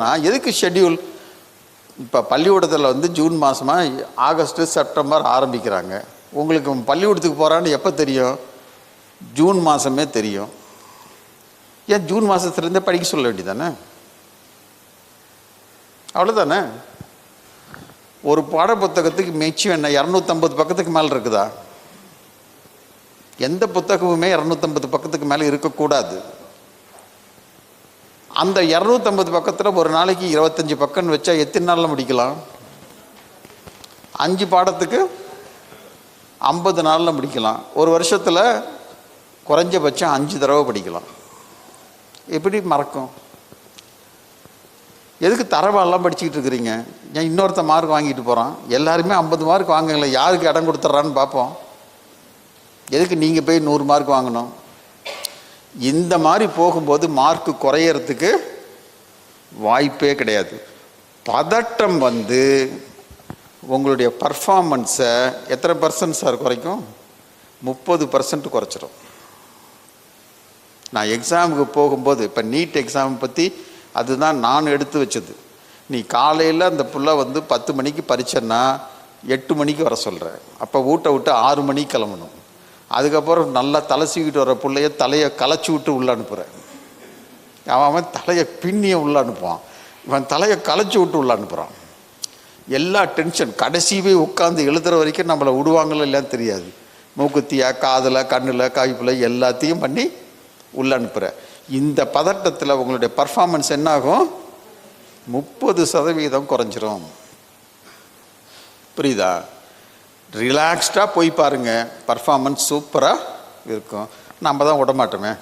சொன்னால் எதுக்கு ஷெட்யூல் இப்போ பள்ளிக்கூடத்தில் வந்து ஜூன் மாதமாக ஆகஸ்ட்டு செப்டம்பர் ஆரம்பிக்கிறாங்க. உங்களுக்கு பள்ளிக்கூடத்துக்கு போகிறான்னு எப்போ தெரியும்? ஜூன் மாதமே தெரியும். ஏன் ஜூன் மாதத்துலேருந்தே படிக்க சொல்ல வேண்டியதானே? அவ்வளோதானே ஒரு பாட புத்தகத்துக்கு மிச்சம் என்ன? இரநூத்தம்பது பக்கத்துக்கு மேலே இருக்குதா? எந்த புத்தகமுமே இரநூத்தம்பது பக்கத்துக்கு மேலே இருக்கக்கூடாது. அந்த இரநூத்தம்பது பக்கத்தில் ஒரு நாளைக்கு இருபத்தஞ்சி பக்கம்னு வச்சா எத்தனை நாளில் முடிக்கலாம்? அஞ்சு பாடத்துக்கு ஐம்பது நாளில் முடிக்கலாம். ஒரு வருஷத்தில் குறைஞ்சபட்சம் அஞ்சு தடவை படிக்கலாம். எப்படி மறக்கும்? எதுக்கு தரவாலாம் படிச்சுக்கிட்டு இருக்கிறீங்க? ஏன் இன்னொருத்த மார்க் வாங்கிட்டு போகிறான் எல்லாருமே ஐம்பது மார்க் வாங்குங்களேன் யாருக்கு இடம் கொடுத்துட்றான்னு பார்ப்போம். எதுக்கு நீங்கள் போய் நூறு மார்க் வாங்கணும்? இந்த மாதிரி போகும்போது மார்க் குறையறதுக்கு வாய்ப்பே கிடையாது. பதட்டம் வந்து உங்களுடைய பர்ஃபார்மன்ஸை எத்தனை பர்சன்ட் சார் குறைக்கும்? முப்பது பர்சன்ட் குறைச்சிரும். நான் எக்ஸாமுக்கு போகும்போது இப்போ நீட் எக்ஸாம் பற்றி அதுதான் நான் எடுத்து வச்சது. நீ காலையில் அந்த புள்ள வந்து பத்து மணிக்கு பறிச்சேன்னா எட்டு மணிக்கு வர சொல்கிறேன் அப்போ வீட்டை விட்டு ஆறு மணிக்கு கிளம்பணும். அதுக்கப்புறம் நல்லா தலை சீக்கிட்டு வர பிள்ளைய தலையை களைச்சி விட்டு உள்ளே அனுப்புகிறேன் அவன் அவன் தலையை பின்னிய உள்ள அனுப்புவான். இவன் தலையை களைச்சி விட்டு உள்ளே அனுப்புகிறான் எல்லா டென்ஷன் கடைசி போய் உட்காந்து எழுதுகிற வரைக்கும் நம்மளை விடுவாங்களோ இல்லையான்னு தெரியாது. மூக்குத்தியா காதில் கண்ணில் காய்ப்பில் எல்லாத்தையும் பண்ணி உள்ள அனுப்புகிறேன் இந்த பதட்டத்தில் உங்களுடைய பர்ஃபாமன்ஸ் என்னாகும்? முப்பது சதவீதம் குறைஞ்சிரும். புரியுதா? ரிலாக்ஸ்டாக போய் பாருங்கள் பர்ஃபார்மன்ஸ் சூப்பராக இருக்கும். நம்ம தான் விட மாட்டோமே